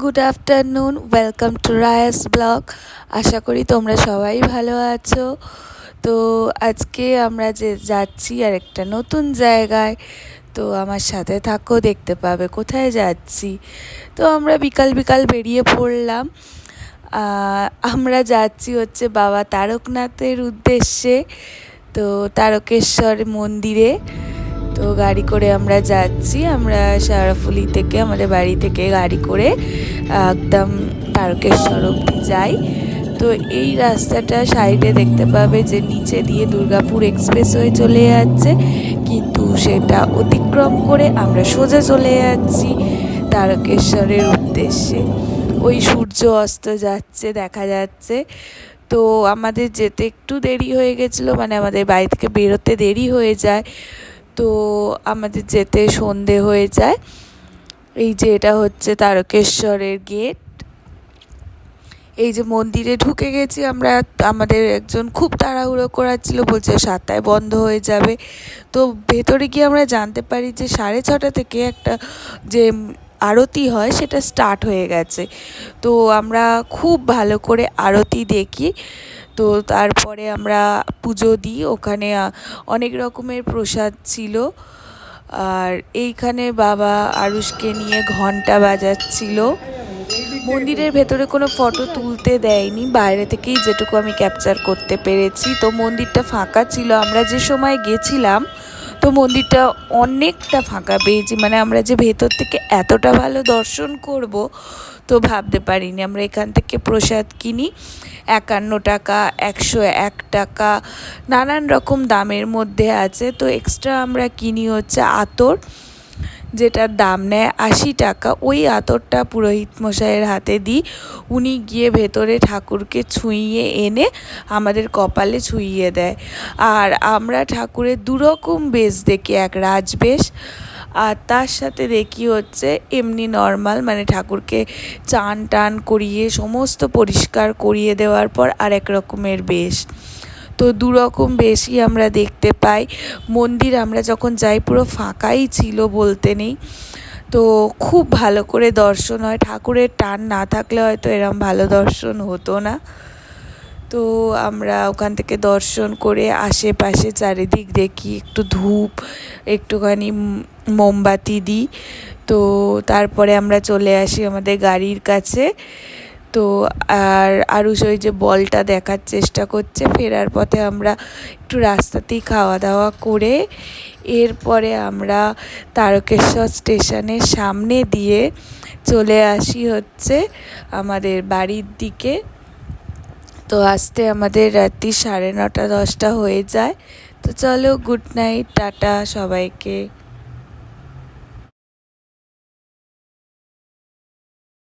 Good afternoon welcome to Raya's blog আশা করি তোমরা সবাই ভালো আছো। তো আজকে আমরা যে যাচ্ছি আর একটা নতুন জায়গায়, তো আমার সাথে থাকো, দেখতে পাবে কোথায় যাচ্ছি। তো আমরা বিকাল বিকাল বেরিয়ে পড়লাম। আমরা যাচ্ছি হচ্ছে বাবা তারকনাথের উদ্দেশ্যে, তো তারকেশ্বর মন্দিরে। তো গাড়ি করে আমরা যাচ্ছি। আমরা সারাফুলি থেকে আমাদের বাড়ি থেকে গাড়ি করে একদম তারকেশ্বর অব্দি যাই। তো এই রাস্তাটা সাইডে দেখতে পাবে যে নিচে দিয়ে দুর্গাপুর এক্সপ্রেস হয়ে চলে যাচ্ছে। কিন্তু সেটা অতিক্রম করে আমরা সোজা চলে যাচ্ছি তারকেশ্বরের উদ্দেশ্যে। ওই সূর্য অস্ত যাচ্ছে, দেখা যাচ্ছে। তো আমাদের যেতে একটু দেরি হয়ে গেছিল মানে আমাদের বাড়ি থেকে বেরোতে দেরি হয়ে যায়। তো আমাদের যেতে সন্ধে হয়ে যায়। এই যে এটা হচ্ছে তারকেশ্বরের গেট। এই যে মন্দিরে ঢুকে গেছি আমরা। আমাদের একজন খুব তাড়াহুড়ো করাচ্ছিল, বলছে সাতটায় বন্ধ হয়ে যাবে। তো ভেতরে গিয়ে আমরা জানতে পারি যে সাড়ে ছটা থেকে একটা যে আরতি হয়, সেটা স্টার্ট হয়ে গেছে। তো আমরা খুব ভালো করে আরতি দেখি। তো তারপরে আমরা পুজো দিই। ওখানে অনেক রকমের প্রসাদ ছিল। আর এইখানে বাবা আরুষকে নিয়ে ঘণ্টা বাজাচ্ছিল। মন্দিরের ভেতরে কোনো ফটো তুলতে দেয়নি। বাইরে থেকেই যেটুকু আমি ক্যাপচার করতে পেরেছি। তো মন্দিরটা ফাঁকা ছিল। আমরা যে সময় গেছিলাম তো মন্দিরটা অনেকটা ফাঁকা পেয়েছি। মানে আমরা যে ভেতর থেকে এতটা ভালো দর্শন করব তো ভাবতে পারিনি। আমরা এখান থেকে প্রসাদ কিনি, একান্ন টাকা, একশো এক টাকা, নানান রকম দামের মধ্যে আছে। তো এক্সট্রা আমরা কিনি হচ্ছে আতর। যেটার দাম নেয় আশি টাকা, ওই আতরটা পুরোহিত মশাইয়ের হাতে দিই। উনি গিয়ে ভেতরে ঠাকুরকে ছুঁইয়ে এনে আমাদের কপালে ছুঁইয়ে দেয়। আর আমরা ঠাকুরের দুরকম বেশ দেখি, এক রাজবেশ। আর তার সাথে দেখি হচ্ছে এমনি নর্মাল মানে ঠাকুরকে চান টান করিয়ে, সমস্ত পরিষ্কার করিয়ে দেওয়ার পর আর এক রকমের বেশ। তো দুরকম বেশি আমরা দেখতে পাই। মন্দির আমরা যখন যাই পুরো ফাঁকাই ছিল বলতে নেই। তো খুব ভালো করে দর্শন হয়। ঠাকুরের টান না থাকলে হয়তো এরম ভালো দর্শন হতো না। তো আমরা ওখান থেকে দর্শন করে আশেপাশে চারিদিক দেখি। একটু ধূপ, একটুখানি মোমবাতি দিই। তো তারপরে আমরা চলে আসি আমাদের গাড়ির কাছে। তো আর আরুষ ওই যে বলটা দেখার চেষ্টা করছে, ফেরার পথে আমরা একটু রাস্তাতেই খাওয়া দাওয়া করে এরপরে আমরা তারকেশ্বর স্টেশনের সামনে দিয়ে চলে আসি হচ্ছে আমাদের বাড়ির দিকে। তো আসতে আমাদের রাত্রি সাড়ে নটা দশটা হয়ে যায়। তো চলো, গুড নাইট, টাটা সবাইকে।